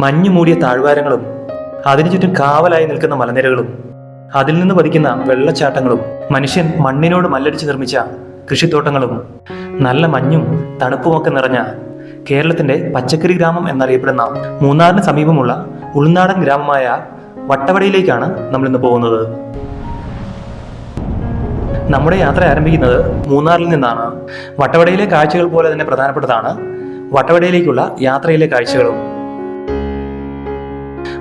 മഞ്ഞു മൂടിയ താഴ്വാരങ്ങളും അതിനു ചുറ്റും കാവലായി നിൽക്കുന്ന മലനിരകളും അതിൽ നിന്ന് പതിക്കുന്ന വെള്ളച്ചാട്ടങ്ങളും മനുഷ്യൻ മണ്ണിനോട് മല്ലടിച്ച് നിർമ്മിച്ച കൃഷിത്തോട്ടങ്ങളും നല്ല മഞ്ഞും തണുപ്പുമൊക്കെ നിറഞ്ഞ കേരളത്തിന്റെ പച്ചക്കറി ഗ്രാമം എന്നറിയപ്പെടുന്ന മൂന്നാറിന് സമീപമുള്ള ഉൾനാടൻ ഗ്രാമമായ വട്ടവടയിലേക്കാണ് നമ്മൾ ഇന്ന് പോകുന്നത്. നമ്മുടെ യാത്ര ആരംഭിക്കുന്നത് മൂന്നാറിൽ നിന്നാണ്. വട്ടവടയിലെ കാഴ്ചകൾ പോലെ തന്നെ പ്രധാനപ്പെട്ടതാണ് വട്ടവടയിലേക്കുള്ള യാത്രയിലെ കാഴ്ചകളും.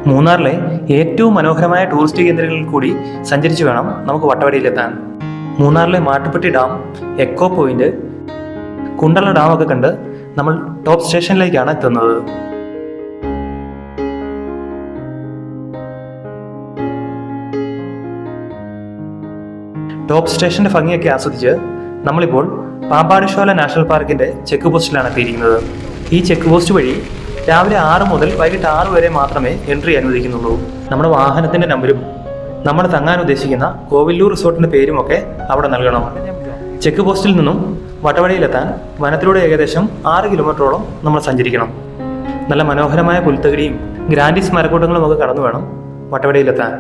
മൂന്നാറിലെ ഏറ്റവും മനോഹരമായ ടൂറിസ്റ്റ് കേന്ദ്രങ്ങളിൽ കൂടി സഞ്ചരിച്ചു വേണം നമുക്ക് വട്ടവടിയിലെത്താൻ. മൂന്നാറിലെ Mattupetty dam echo point Kundala ഒക്കെ കണ്ട് നമ്മൾ ടോപ്പ് സ്റ്റേഷനിലേക്കാണ് എത്തുന്നത്. ടോപ്പ് സ്റ്റേഷന്റെ ഭംഗിയൊക്കെ ആസ്വദിച്ച് നമ്മളിപ്പോൾ പാമ്പാടിശോല നാഷണൽ പാർക്കിന്റെ ചെക്ക് പോസ്റ്റിലാണ് എത്തിയിരിക്കുന്നത്. ഈ ചെക്ക് പോസ്റ്റ് വഴി രാവിലെ ആറ് മുതൽ വൈകിട്ട് ആറ് വരെ മാത്രമേ എൻട്രി അനുവദിക്കുന്നുള്ളൂ. നമ്മുടെ വാഹനത്തിന്റെ നമ്പരും നമ്മൾ തങ്ങാൻ ഉദ്ദേശിക്കുന്ന കോവില്ലൂർ റിസോർട്ടിന്റെ പേരും ഒക്കെ അവിടെ നൽകണം. ചെക്ക് പോസ്റ്റിൽ നിന്നും വട്ടവടയിലെത്താൻ വനത്തിലൂടെ ഏകദേശം ആറ് കിലോമീറ്ററോളം നമ്മൾ സഞ്ചരിക്കണം. നല്ല മനോഹരമായ പുൽത്തകിടിയും ഗ്രാൻഡിസ് മരക്കൂട്ടങ്ങളും ഒക്കെ കടന്നു വേണം വട്ടവടയിലെത്താൻ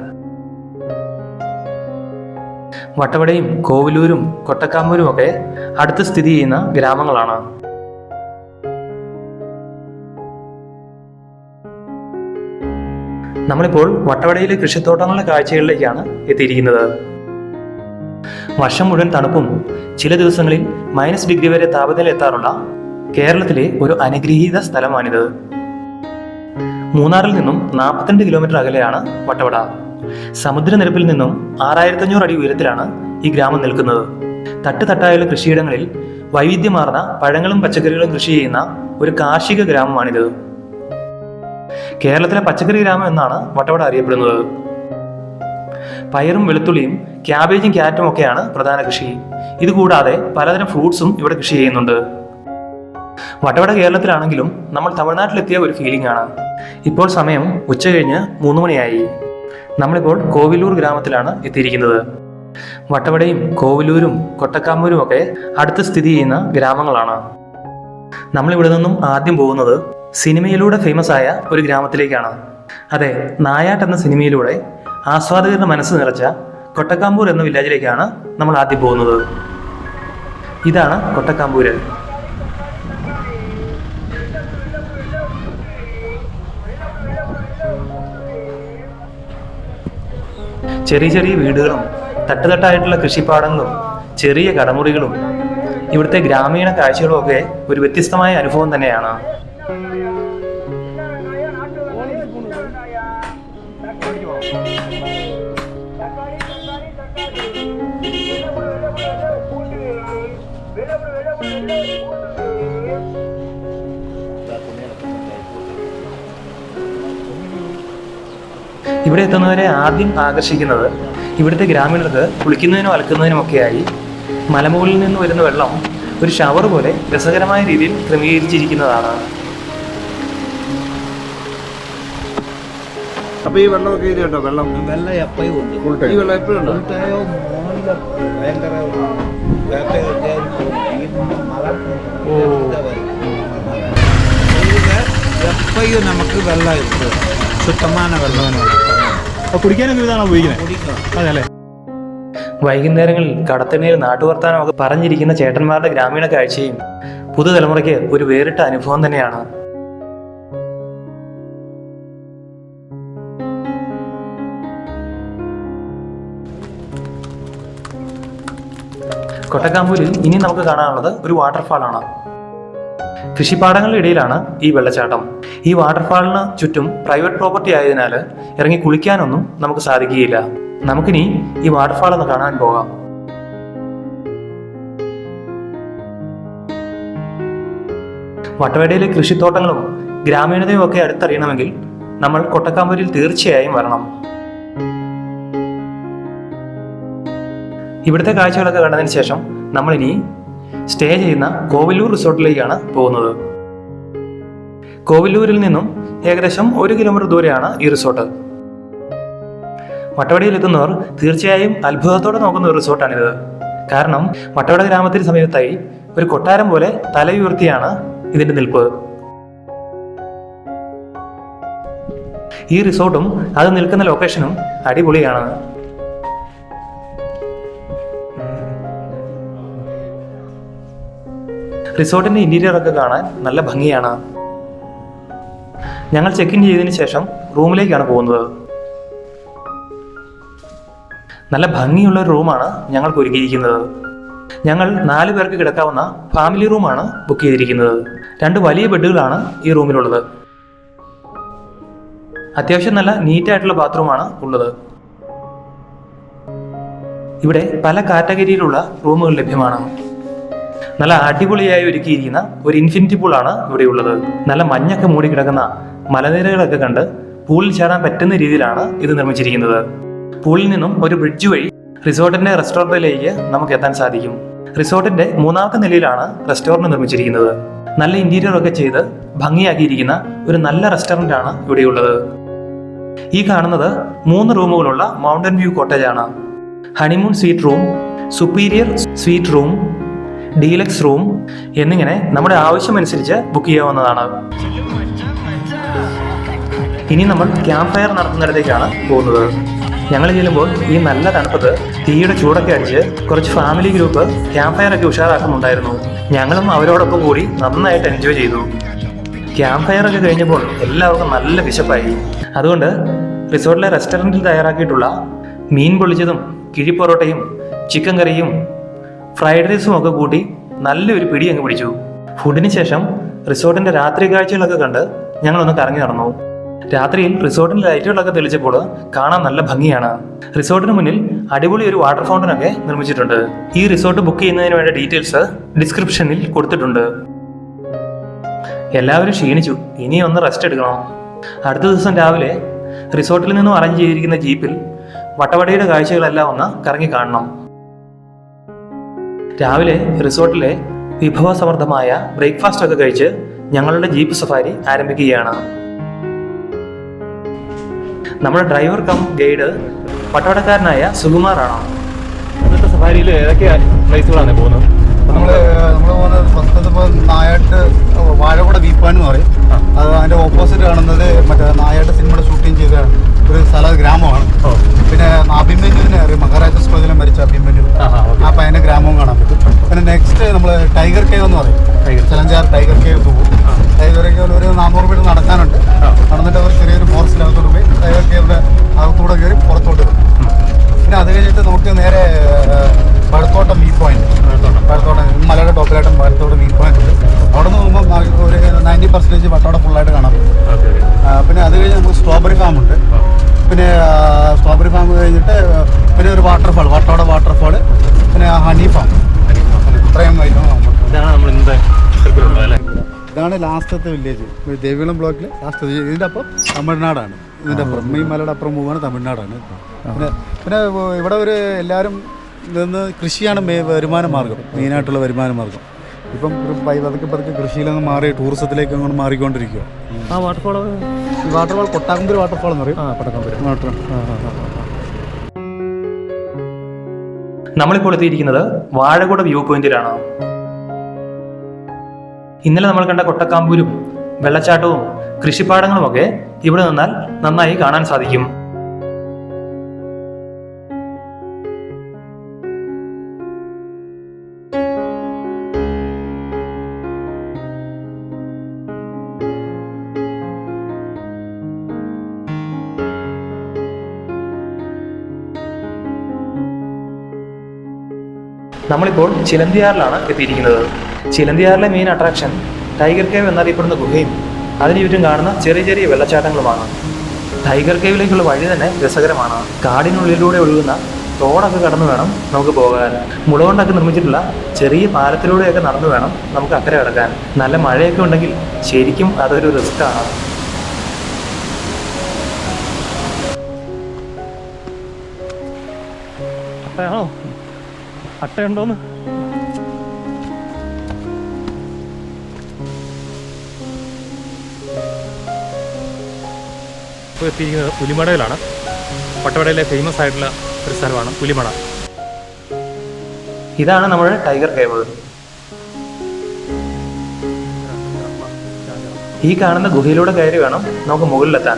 വട്ടവടയും കോവിലൂരും കൊട്ടക്കാമ്പൂരും ഒക്കെ അടുത്ത് സ്ഥിതി ചെയ്യുന്ന ഗ്രാമങ്ങളാണ്. നമ്മളിപ്പോൾ വട്ടവടയിലെ കൃഷിത്തോട്ടങ്ങളുടെ കാഴ്ചകളിലേക്കാണ് എത്തിയിരിക്കുന്നത്. വർഷം മുഴുവൻ തണുപ്പും ചില ദിവസങ്ങളിൽ മൈനസ് ഡിഗ്രി വരെ താപനില എത്താറുള്ള കേരളത്തിലെ ഒരു അനുഗ്രഹീത സ്ഥലമാണിത്. മൂന്നാറിൽ നിന്നും നാൽപ്പത്തിരണ്ട് കിലോമീറ്റർ അകലെയാണ് വട്ടവട. സമുദ്രനിരപ്പിൽ നിന്നും ആറായിരത്തഞ്ഞൂറ് അടി ഉയരത്തിലാണ് ഈ ഗ്രാമം നിൽക്കുന്നത്. തട്ടുതട്ടായുള്ള കൃഷിയിടങ്ങളിൽ വൈവിധ്യമാർന്ന പഴങ്ങളും പച്ചക്കറികളും കൃഷി ചെയ്യുന്ന ഒരു കാർഷിക ഗ്രാമമാണിത്. കേരളത്തിലെ പച്ചക്കറി ഗ്രാമം എന്നാണ് വട്ടവട അറിയപ്പെടുന്നത്. പയറും വെളുത്തുള്ളിയും ക്യാബേജും ക്യാരറ്റും ഒക്കെയാണ് പ്രധാന കൃഷി. ഇതുകൂടാതെ പലതരം ഫ്രൂട്ട്സും ഇവിടെ കൃഷി ചെയ്യുന്നുണ്ട്. വട്ടവട കേരളത്തിലാണെങ്കിലും നമ്മൾ തമിഴ്നാട്ടിലെത്തിയ ഒരു ഫീലിംഗ് ആണ്. ഇപ്പോൾ സമയം ഉച്ച കഴിഞ്ഞ് മൂന്ന് മണിയായി. നമ്മളിപ്പോൾ കോവിലൂർ ഗ്രാമത്തിലാണ് എത്തിയിരിക്കുന്നത്. വട്ടവടയും കോവിലൂരും കൊട്ടക്കാമൂരും ഒക്കെ അടുത്ത് സ്ഥിതി ചെയ്യുന്ന ഗ്രാമങ്ങളാണ്. നമ്മളിവിടെ നിന്നും ആദ്യം പോകുന്നത് സിനിമയിലൂടെ ഫേമസ് ആയ ഒരു ഗ്രാമത്തിലേക്കാണ്. അതെ നായാട്ട് എന്ന സിനിമയിലൂടെ ആസ്വാദകരുടെ മനസ്സ് നിറച്ച കൊട്ടക്കാമ്പൂർ എന്ന വില്ലേജിലേക്കാണ് നമ്മൾ ആദ്യം പോകുന്നത്. ഇതാണ് കൊട്ടക്കാമ്പൂര്. ചെറിയ ചെറിയ വീടുകളും തട്ടുതട്ടായിട്ടുള്ള കൃഷിപ്പാടങ്ങളും ചെറിയ കടമുറികളും ഇവിടുത്തെ ഗ്രാമീണ കാഴ്ചകളും ഒക്കെ ഒരു വ്യത്യസ്തമായ അനുഭവം തന്നെയാണ്. ഇവിടെ എത്തുന്നവരെ ആദ്യം ആകർഷിക്കുന്നത് ഇവിടുത്തെ ഗ്രാമീണർക്ക് കുളിക്കുന്നതിനും അലക്കുന്നതിനുമൊക്കെയായി മലമുകളിൽ നിന്ന് വരുന്ന വെള്ളം ഒരു ഷവർ പോലെ രസകരമായ രീതിയിൽ ക്രമീകരിച്ചിരിക്കുന്നതാണ്. അപ്പൊ ഈ വെള്ളമൊക്കെ ഇത് കേട്ടോ വെള്ളം. വെള്ളം എപ്പോഴും ഉണ്ട്. ഈ വെള്ളം എപ്പോഴും ഉണ്ടോ. ഉൾട്ടായോ മോളിലെ ഭയങ്കര വേട്ട കയറിപ്പോകും. ഈ മഴ എപ്പോഴും നമുക്ക് വെള്ളം ശുദ്ധമാന വെള്ളം അപ്പോൾ കുടിക്കാനൊക്കെ ഇതാണ് ഉപയോഗിക്കുന്നത്? കുടിക്കണം. അതെ അല്ലേ? വൈകുന്നേരങ്ങളിൽ കടത്തണ്ണീർ നാട്ടുവർത്താനമൊക്കെ പറഞ്ഞിരിക്കുന്ന ചേട്ടന്മാരുടെ ഗ്രാമീണ കാഴ്ചയും പുതുതലമുറയ്ക്ക് ഒരു വേറിട്ട അനുഭവം തന്നെയാണ് കൊട്ടക്കാമ്പൂരിൽ ഇനി നമുക്ക് കാണാനുള്ളത് ഒരു വാട്ടർഫാൾ ആണ് കൃഷിപ്പാടങ്ങളുടെ ഇടയിലാണ് ഈ വെള്ളച്ചാട്ടം. ഈ വാട്ടർഫാളിന് ചുറ്റും പ്രൈവറ്റ് പ്രോപ്പർട്ടി ആയതിനാൽ ഇറങ്ങി കുളിക്കാനൊന്നും നമുക്ക് സാധിക്കുകയില്ല. നമുക്കിനി ഈ വാട്ടർഫാൾ ഒന്ന് കാണാൻ പോകാം. വട്ടവടയിലെ കൃഷിത്തോട്ടങ്ങളും ഗ്രാമീണതയും ഒക്കെ അടുത്തറിയണമെങ്കിൽ നമ്മൾ കൊട്ടക്കാമ്പൂരിൽ തീർച്ചയായും വരണം. ഇവിടുത്തെ കാഴ്ചകളൊക്കെ കണ്ടതിന് ശേഷം നമ്മളിനി സ്റ്റേ ചെയ്യുന്ന കോവിലൂർ റിസോർട്ടിലേക്കാണ് പോകുന്നത്. കോവിലൂരിൽ നിന്നും ഏകദേശം ഒരു കിലോമീറ്റർ ദൂരെയാണ് ഈ റിസോർട്ട്. വട്ടവടയിൽ എത്തുന്നവർ തീർച്ചയായും അത്ഭുതത്തോടെ നോക്കുന്ന ഒരു റിസോർട്ടാണിത്. കാരണം വട്ടവട ഗ്രാമത്തിന് സമീപത്തായി ഒരു കൊട്ടാരം പോലെ തലയുയർത്തിയാണ് ഇതിന്റെ നിൽപ്പ്. ഈ റിസോർട്ടും അത് നിൽക്കുന്ന ലൊക്കേഷനും അടിപൊളിയാണ്. റിസോർട്ടിന്റെ ഇന്റീരിയർ ഒക്കെ കാണാൻ നല്ല ഭംഗിയാണ്. ഞങ്ങൾ ചെക്ക് ഇൻ ചെയ്തതിന് ശേഷം റൂമിലേക്കാണ് പോകുന്നത്. നല്ല ഭംഗിയുള്ള ഒരു റൂമാണ് ഞങ്ങൾക്ക് ഒരുക്കിയിരിക്കുന്നത്. ഞങ്ങൾ നാല് പേർക്ക് കിടക്കാവുന്ന ഫാമിലി റൂമാണ് ബുക്ക് ചെയ്തിരിക്കുന്നത്. രണ്ട് വലിയ ബെഡുകളാണ് ഈ റൂമിലുള്ളത്. അത്യാവശ്യം നല്ല നീറ്റായിട്ടുള്ള ബാത്റൂമാണ് ഉള്ളത്. ഇവിടെ പല കാറ്റഗറിയിലുള്ള റൂമുകൾ ലഭ്യമാണ്. നല്ല അടിപൊളിയായി ഒരുക്കിയിരിക്കുന്ന ഒരു ഇൻഫിനിറ്റി പൂൾ പൂളാണ് ഇവിടെയുള്ളത് നല്ല മഞ്ഞൊക്കെ മൂടി കിടക്കുന്ന മലനിരകളൊക്കെ കണ്ട് പൂളിൽ ചേരാൻ പറ്റുന്ന രീതിയിലാണ് ഇത് നിർമ്മിച്ചിരിക്കുന്നത്. പൂളിൽ നിന്നും ഒരു ബ്രിഡ്ജ് വഴി റിസോർട്ടിന്റെ റെസ്റ്റോറന്റിലേക്ക് നമുക്ക് എത്താൻ സാധിക്കും. റിസോർട്ടിന്റെ മൂന്നാമത്തെ നിലയിലാണ് റെസ്റ്റോറന്റ് നിർമ്മിച്ചിരിക്കുന്നത്. നല്ല ഇന്റീരിയർ ഒക്കെ ചെയ്ത് ഭംഗിയാക്കിയിരിക്കുന്ന ഒരു നല്ല റെസ്റ്റോറന്റ് ആണ് ഇവിടെയുള്ളത് ഈ കാണുന്നത് മൂന്ന് റൂമുകളുള്ള മൗണ്ടൻ വ്യൂ കോട്ടേജ് ആണ്. Honeymoon suite room superior suite room deluxe room എന്നിങ്ങനെ നമ്മുടെ ആവശ്യമനുസരിച്ച് ബുക്ക് ചെയ്യാവുന്നതാണ്. ഇനി നമ്മൾ ക്യാമ്പ് ഫയർ നടത്തുന്നിടത്തേക്കാണ് പോകുന്നത്. ഞങ്ങൾ ചെല്ലുമ്പോൾ ഈ നല്ല തണുപ്പത്ത് തീയുടെ ചൂടൊക്കെ അടിച്ച് കുറച്ച് ഫാമിലി ഗ്രൂപ്പ് ക്യാമ്പ് ഫയർ ഒക്കെ ഉഷാറാക്കുന്നുണ്ടായിരുന്നു. ഞങ്ങളും അവരോടൊപ്പം കൂടി നന്നായിട്ട് എൻജോയ് ചെയ്തു. ക്യാമ്പ് ഫയർ ഒക്കെ കഴിഞ്ഞപ്പോൾ എല്ലാവർക്കും നല്ല വിശപ്പായി. അതുകൊണ്ട് റിസോർട്ടിലെ റെസ്റ്റോറന്റിൽ തയ്യാറാക്കിയിട്ടുള്ള മീൻ പൊള്ളിച്ചതും കിഴിപ്പൊറോട്ടയും ചിക്കൻ കറിയും ഫ്രൈഡ് റൈസും ഒക്കെ കൂട്ടി നല്ലൊരു പിടി അങ്ങ് പിടിച്ചു. ഫുഡിന് ശേഷം റിസോർട്ടിന്റെ രാത്രി കാഴ്ചകളൊക്കെ കണ്ട് ഞങ്ങളൊന്ന് കറങ്ങി നടന്നു. രാത്രിയിൽ റിസോർട്ടിന്റെ ലൈറ്റുകളൊക്കെ തെളിച്ചപ്പോൾ കാണാൻ നല്ല ഭംഗിയാണ്. റിസോർട്ടിന് മുന്നിൽ അടിപൊളി ഒരു വാട്ടർ ഫൗണ്ടൻ ഒക്കെ നിർമ്മിച്ചിട്ടുണ്ട്. ഈ റിസോർട്ട് ബുക്ക് ചെയ്യുന്നതിന് വേണ്ട ഡീറ്റെയിൽസ് ഡിസ്ക്രിപ്ഷനിൽ കൊടുത്തിട്ടുണ്ട്. എല്ലാവരും ക്ഷീണിച്ചു. ഇനി ഒന്ന് റെസ്റ്റ് എടുക്കണം. അടുത്ത ദിവസം രാവിലെ റിസോർട്ടിൽ നിന്നും അറേഞ്ച് ചെയ്തിരിക്കുന്ന ജീപ്പിൽ വട്ടവടയുടെ കാഴ്ചകളെല്ലാം ഒന്ന് കറങ്ങി കാണണം. രാവിലെ റിസോർട്ടിലെ വിഭവസമൃദ്ധമായ ബ്രേക്ക്ഫാസ്റ്റ് ഒക്കെ കഴിച്ച് ഞങ്ങളുടെ ജീപ്പ് സഫാരി ആരംഭിക്കുകയാണ്. നമ്മുടെ ഡ്രൈവർ കം ഗൈഡ് വട്ടവടക്കാരനായ സുകുമാറാണ്. ഇന്നത്തെ സഫാരിയിൽ ഏതൊക്കെ പ്ലേസുകളാണ് പോകുന്നത്? നമ്മൾ നമ്മൾ പോകുന്നത് ഫസ്റ്റ് ഇപ്പോൾ നായാട്ട് വാഴകുട വീപ്പാൻ എന്ന് പറയും അത് അതിന്റെ ഓപ്പോസിറ്റ് കാണുന്നത് മറ്റേ നായാട്ട് സിനിമയുടെ ഷൂട്ടിംഗ് ചെയ്ത ഒരു സ്ഥല ഗ്രാമമാണ്. പിന്നെ അഭിമന്യുവിനെ അറിയാം. മഹാരാജാസ് കോളേജിലെ മരിച്ച അഭിമന്യു. അപ്പൊ അതിന്റെ ആ പയ്യന്റെ ഗ്രാമവും കാണാൻ പറ്റും. പിന്നെ നെക്സ്റ്റ് നമ്മൾ ടൈഗർ കേവ് എന്ന് പറയും. ചലഞ്ചാർ ടൈഗർ കേവ് പോകും. ടൈഗർ കേവിൽ ഒരു നാനൂറ് മീറ്റർ നടക്കാനുണ്ട്. നടന്നിട്ട് അവർ ചെറിയൊരു ഫോറസ്റ്റിനകത്തോട്ട് പോയി ടൈഗർ കേവിന്റെ അകത്തൂടെ കയറി പുറത്തോട്ട് വരും. പിന്നെ അത് കഴിഞ്ഞിട്ട് നമുക്ക് നേരെ ലാസ്റ്റത്തെ വില്ലേജ് ദേവികുളം ബ്ലോക്കിൽ ലാസ്റ്റ് ഇതിന്റെ അപ്പം തമിഴ്നാടാണ്. ഇതിന്റെ അപ്പുറം. ഈ മലയുടെ അപ്പുറം പോവുകയാണ് തമിഴ്നാടാണ്. പിന്നെ പിന്നെ ഇവിടെ ഒരു എല്ലാവരും നിന്ന് കൃഷിയാണ് മേ വരുമാന മാർഗം. മെയിനായിട്ടുള്ള വരുമാന മാർഗം. ഇപ്പം പതുക്കെ പതുക്കെ കൃഷിയിൽ നിന്ന് മാറി ടൂറിസത്തിലേക്ക് അങ്ങോട്ട് മാറിക്കൊണ്ടിരിക്കുക ആ വാട്ടർഫോൾ ഈ വാട്ടർഫാൾ കൊട്ടാക്കമ്പൂർ വാട്ടർഫാൾ എന്ന് പറയും. ആ പടക്കം വാട്ടർ നമ്മളിപ്പോൾ എത്തിയിരിക്കുന്നത് വാഴകുട വ്യൂ പോയിന്റിലാണ് ഇന്നലെ നമ്മൾ കണ്ട കൊട്ടക്കാമ്പൂരും വെള്ളച്ചാട്ടവും കൃഷിപ്പാടങ്ങളും ഒക്കെ ഇവിടെ നിന്നാൽ നന്നായി കാണാൻ സാധിക്കും. നമ്മളിപ്പോൾ ചിലന്തിയാറിലാണ് എത്തിയിരിക്കുന്നത്. ചിലന്തിയാറിലെ മെയിൻ അട്രാക്ഷൻ ടൈഗർ കേവ് എന്നറിയപ്പെടുന്ന ഗുഹയും അതിന് ചുറ്റും കാണുന്ന ചെറിയ ചെറിയ വെള്ളച്ചാട്ടങ്ങളുമാണ്. ടൈഗർ കേവിലേക്കുള്ള വഴി തന്നെ രസകരമാണ്. കാടിനുള്ളിലൂടെ ഒഴുകുന്ന തോടൊക്കെ കടന്നു വേണം നമുക്ക് പോകാൻ. മുള കൊണ്ടൊക്കെ നിർമ്മിച്ചിട്ടുള്ള ചെറിയ പാലത്തിലൂടെയൊക്കെ നടന്നു വേണം നമുക്ക് അക്കരെ കിടക്കാൻ. നല്ല മഴയൊക്കെ ഉണ്ടെങ്കിൽ ശരിക്കും അതൊരു റിസ്ക്കാണ് അട്ടയാണോ? അട്ടയുണ്ടോന്ന്? ഇപ്പോൾ എത്തിയിരിക്കുന്നത് പുലിമടയിലാണ് പട്ടവടയിലെ ഫേമസ് ആയിട്ടുള്ള ഒരു സ്ഥലമാണ് പുലിമട ഇതാണ് നമ്മുടെ ടൈഗർ കേവ് ഈ കാണുന്ന ഗുഹയിലൂടെ കയറി വേണം നമുക്ക് മുകളിലെത്താൻ.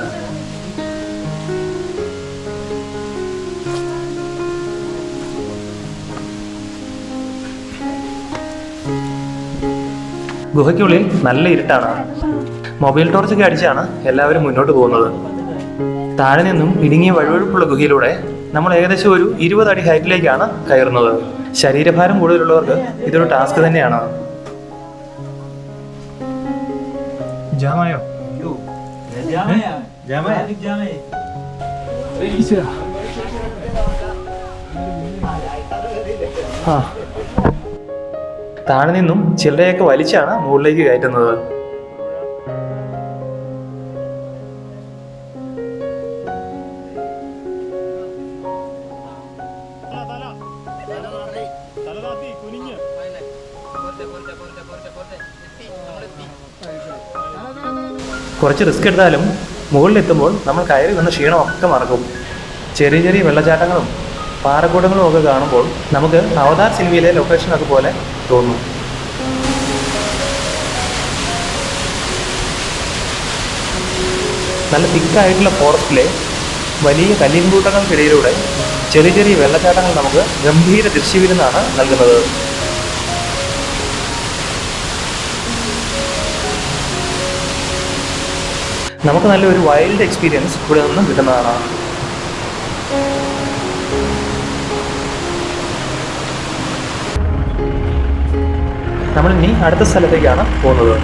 ഗുഹയ്ക്കുള്ളിൽ നല്ല ഇരുട്ടാണ്. മൊബൈൽ ടോർച്ചൊക്കെ അടിച്ചാണ് എല്ലാവരും മുന്നോട്ട് പോകുന്നത്. താഴെ നിന്നും ഇടുങ്ങിയ വഴുവഴുപ്പുള്ള ഗുഹയിലൂടെ നമ്മൾ ഏകദേശം ഒരു ഇരുപത് അടി ഹൈറ്റിലേക്കാണ് കയറുന്നത്. ശരീരഭാരം കൂടുതലുള്ളവർക്ക് ഇതൊരു ടാസ്ക് തന്നെയാണ്. ജാമായോ? താഴെ നിന്നും ചിലരെയൊക്കെ വലിച്ചാണ് മുകളിലേക്ക് കയറ്റുന്നത്. കുറച്ച് റിസ്ക് എടുത്താലും മുകളിലെത്തുമ്പോൾ നമ്മൾ കയറി വന്ന ക്ഷീണമൊക്കെ മറക്കും. ചെറിയ ചെറിയ വെള്ളച്ചാട്ടങ്ങളും പാറക്കൂടങ്ങളും ഒക്കെ കാണുമ്പോൾ നമുക്ക് അവതാർ സിനിമയിലെ ലൊക്കേഷനൊക്കെ പോലെ തോന്നും. നല്ല തിക്കായിട്ടുള്ള ഫോറസ്റ്റിലെ വലിയ കല്ലിൻകൂട്ടങ്ങൾക്കിടയിലൂടെ ചെറിയ ചെറിയ വെള്ളച്ചാട്ടങ്ങൾ നമുക്ക് ഗംഭീര ദൃശ്യവിരുന്നാണ് നൽകുന്നത്. നമുക്ക് നല്ലൊരു വൈൽഡ് എക്സ്പീരിയൻസ് ഇവിടെ നിന്ന് കിട്ടുന്നതാണ്. നമ്മൾ ഇനി അടുത്ത സ്ഥലത്തേക്കാണ് പോകുന്നത്.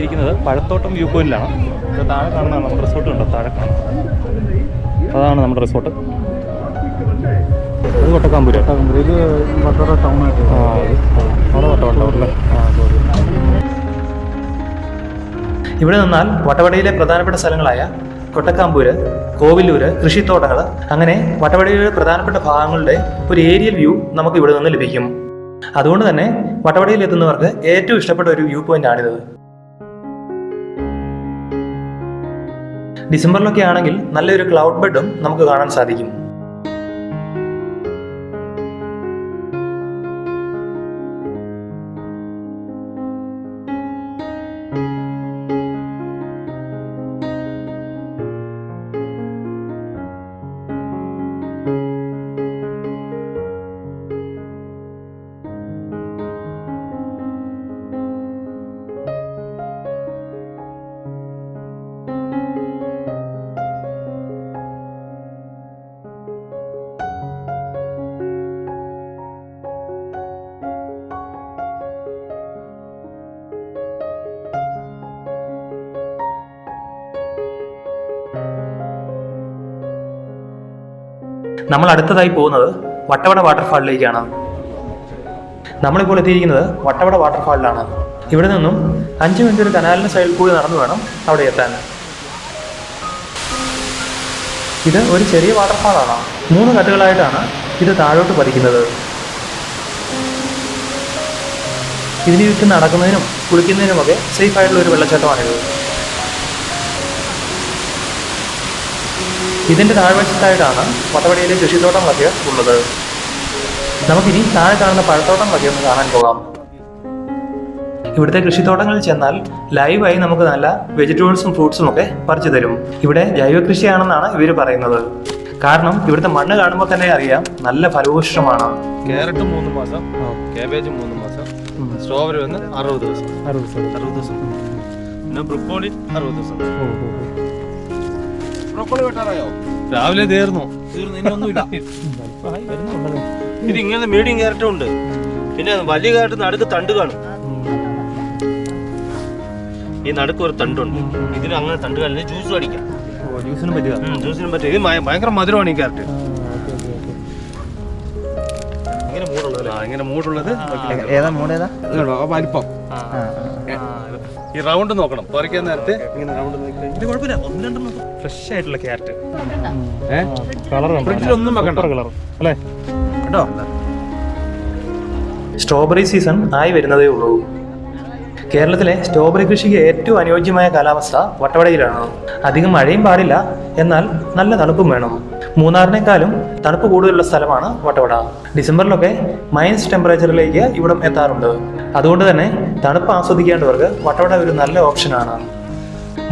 എത്തിയിരിക്കുന്നത് പഴത്തോട്ടം വ്യൂ പോയിന്റിലാണ്. ഇപ്പോൾ താഴെ കാണുന്നതാണ് നമ്മുടെ റിസോർട്ട് ഉണ്ടോ താഴെ കാണുന്നത് അതാണ് നമ്മുടെ റിസോർട്ട്. അത് കൊട്ടക്കാമ്പൂര് ഇത് വട്ടവട ടൗൺ ആയിട്ട് ആ അവിടെ വട്ടവട്ടം ആ. ഇവിടെ നിന്നാൽ വട്ടവടയിലെ പ്രധാനപ്പെട്ട സ്ഥലങ്ങളായ കൊട്ടക്കാമ്പൂര് കോവിലൂര് കൃഷിത്തോട്ടങ്ങൾ അങ്ങനെ വട്ടവടയിലെ പ്രധാനപ്പെട്ട ഭാഗങ്ങളുടെ ഒരു ഏരിയൽ വ്യൂ നമുക്ക് ഇവിടെ നിന്ന് ലഭിക്കും. അതുകൊണ്ട് തന്നെ വട്ടവടയിൽ എത്തുന്നവർക്ക് ഏറ്റവും ഇഷ്ടപ്പെട്ട ഒരു വ്യൂ പോയിന്റ് ആണിത് ഡിസംബറിലൊക്കെ ആണെങ്കിൽ നല്ലൊരു ക്ലൗഡ് ബെഡും നമുക്ക് കാണാൻ സാധിക്കും. നമ്മൾ അടുത്തതായി പോകുന്നത് വട്ടവട വാട്ടർഫാളിലേക്കാണ്. നമ്മളിപ്പോൾ എത്തിയിരിക്കുന്നത് വട്ടവട വാട്ടർഫാളിലാണ്. ഇവിടെ നിന്നും അഞ്ച് മിനിറ്റ് ഒരു കനാലിന്റെ സൈഡിൽ കൂടി നടന്നു വേണം അവിടെ എത്താൻ. ഇത് ഒരു ചെറിയ വാട്ടർഫാളാണ്. മൂന്ന് കട്ടുകളായിട്ടാണ് ഇത് താഴോട്ട് പതിക്കുന്നത്. ഇതിന് ചുറ്റും നടക്കുന്നതിനും കുളിക്കുന്നതിനുമൊക്കെ സേഫ് ആയിട്ടുള്ള ഒരു വെള്ളച്ചാട്ടമാണിത്. ഇതിന്റെ താഴ്വശത്തായിട്ടാണ് വട്ടവടിയിലെ കൃഷിത്തോട്ടങ്ങളൊക്കെ ഉള്ളത്. നമുക്കിനി താഴെ കാണുന്ന പഴത്തോട്ടങ്ങളൊക്കെ ഒന്ന് കാണാൻ പോകാം. ഇവിടുത്തെ കൃഷിത്തോട്ടങ്ങളിൽ ചെന്നാൽ ലൈവായി നമുക്ക് നല്ല വെജിറ്റബിൾസും ഫ്രൂട്ട്സും ഒക്കെ പറിച്ചു തരും. ഇവിടെ ജൈവ കൃഷിയാണെന്നാണ് ഇവർ പറയുന്നത്. കാരണം ഇവിടുത്തെ മണ്ണ് കാണുമ്പോൾ തന്നെ അറിയാം നല്ല ഫലഭൂഷണമാണ് ക്യാരറ്റ് മൂന്ന് മാസം കാബേജ് മൂന്ന് മാസം സ്ട്രോബെറി വന്ന് അറുപത് ദിവസം. അറുപത് ദിവസം. പിന്നെ ബ്രൊക്കോളി അറുപത് ദിവസം. ബ്രൊക്കോളി വെട്ടാറായോ രാവിലെ തീർന്നു ഇത് ഇങ്ങനെ മീഡിയം കയറ്റം ഉണ്ട് പിന്നെ വലിയ ക്യാരറ്റ് നടുക്ക് തണ്ട് കാണും ഈ നടുക്ക് ഒരു തണ്ടുണ്ട് ഇതിന് അങ്ങനെ തണ്ട് കാണില്ല ജ്യൂസ് അടിക്കാം ജ്യൂസിനും പറ്റുക ജ്യൂസിനും പറ്റും ഇത് ഭയ- ഭയങ്കര മധുരമാണ് ഈ ക്യാരറ്റ് ഇങ്ങനെ മൂടുള്ളത് ഇങ്ങനെ മൂടുള്ളത് ഏതാ മൂടേതാ വലിപ്പം ഈ റൗണ്ട് നോക്കണം. പറിക്കാൻ നേരത്തെ ഇങ്ങനെ റൗണ്ട് ഇത് കുഴപ്പമില്ല. ഒന്ന് രണ്ടെണ്ണം ഫ്രഷ് ആയിട്ടുള്ള ക്യാരറ്റ്. കളർ ഫ്രിഡ്ജിലൊന്നും വെക്കണ്ട. കളർ അല്ലേ? കേട്ടോ? സ്ട്രോബെറി സീസൺ ആയി വരുന്നതേ ഉള്ളൂ. കേരളത്തിലെ സ്ട്രോബെറി കൃഷിക്ക് ഏറ്റവും അനുയോജ്യമായ കാലാവസ്ഥ വട്ടവടയിലാണ്. അധികം മഴയും പാടില്ല. എന്നാൽ നല്ല തണുപ്പും വേണം. മൂന്നാറിനേക്കാളും തണുപ്പ് കൂടുതലുള്ള സ്ഥലമാണ് വട്ടവട. ഡിസംബറിലൊക്കെ മൈനസ് ടെമ്പറേച്ചറിലേക്ക് ഇവിടം എത്താറുണ്ട്. അതുകൊണ്ട് തന്നെ തണുപ്പ് ആസ്വദിക്കേണ്ടവർക്ക് വട്ടവട ഒരു നല്ല ഓപ്ഷനാണ്.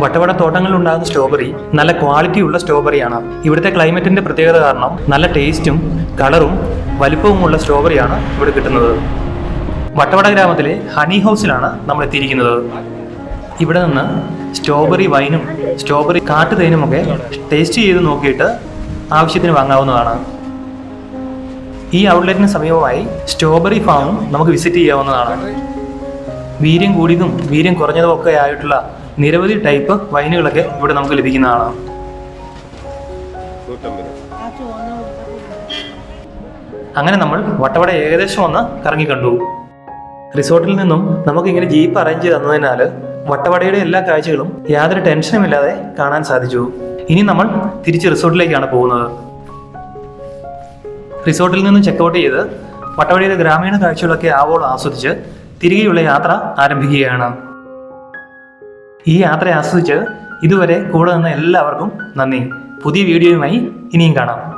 വട്ടവട തോട്ടങ്ങളിൽ ഉണ്ടാകുന്ന സ്ട്രോബെറി നല്ല ക്വാളിറ്റി ഉള്ള സ്ട്രോബെറിയാണ്. ഇവിടുത്തെ ക്ലൈമറ്റിന്റെ പ്രത്യേകത കാരണം നല്ല ടേസ്റ്റും കളറും വലിപ്പവുമുള്ള സ്ട്രോബെറിയാണ് ഇവിടെ കിട്ടുന്നത്. വട്ടവട ഗ്രാമത്തിലെ ഹണി ഹൗസിലാണ് നമ്മൾ എത്തിയിരിക്കുന്നത്. ഇവിടെ നിന്ന് സ്ട്രോബെറി വൈനും സ്ട്രോബെറി കാട്ടുതേനും ഒക്കെ ടേസ്റ്റ് ചെയ്ത് നോക്കിയിട്ട് ആവശ്യത്തിന് വാങ്ങാവുന്നതാണ്. ഈ ഔട്ട്ലെറ്റിന് സമീപമായി സ്ട്രോബെറി ഫാമും നമുക്ക് വിസിറ്റ് ചെയ്യാവുന്നതാണ്. വീര്യം കൂടിയതും വീര്യം കുറഞ്ഞതും ഒക്കെ ആയിട്ടുള്ള നിരവധി ടൈപ്പ് വൈനുകളൊക്കെ ഇവിടെ നമുക്ക് ലഭിക്കുന്നതാണ്. അങ്ങനെ നമ്മൾ വട്ടവട ഏകദേശം ഒന്ന് കറങ്ങി കണ്ടു റിസോർട്ടിൽ നിന്നും നമുക്ക് ഇങ്ങനെ ജീപ്പ് അറേഞ്ച് ചെയ്ത് തന്നതിനാൽ വട്ടവടയുടെ എല്ലാ കാഴ്ചകളും യാതൊരു ടെൻഷനും ഇല്ലാതെ കാണാൻ സാധിച്ചു. ഇനി നമ്മൾ തിരിച്ച് റിസോർട്ടിലേക്കാണ് പോകുന്നത്. റിസോർട്ടിൽ നിന്ന് ചെക്കൗട്ട് ചെയ്ത് വട്ടവടയുടെ ഗ്രാമീണ കാഴ്ചകളൊക്കെ ആവോളം ആസ്വദിച്ച് തിരികെയുള്ള യാത്ര ആരംഭിക്കുകയാണ്. ഈ യാത്ര ആസ്വദിച്ച് ഇതുവരെ കൂടെ നിന്ന എല്ലാവർക്കും നന്ദി. പുതിയ വീഡിയോയുമായി ഇനിയും കാണാം.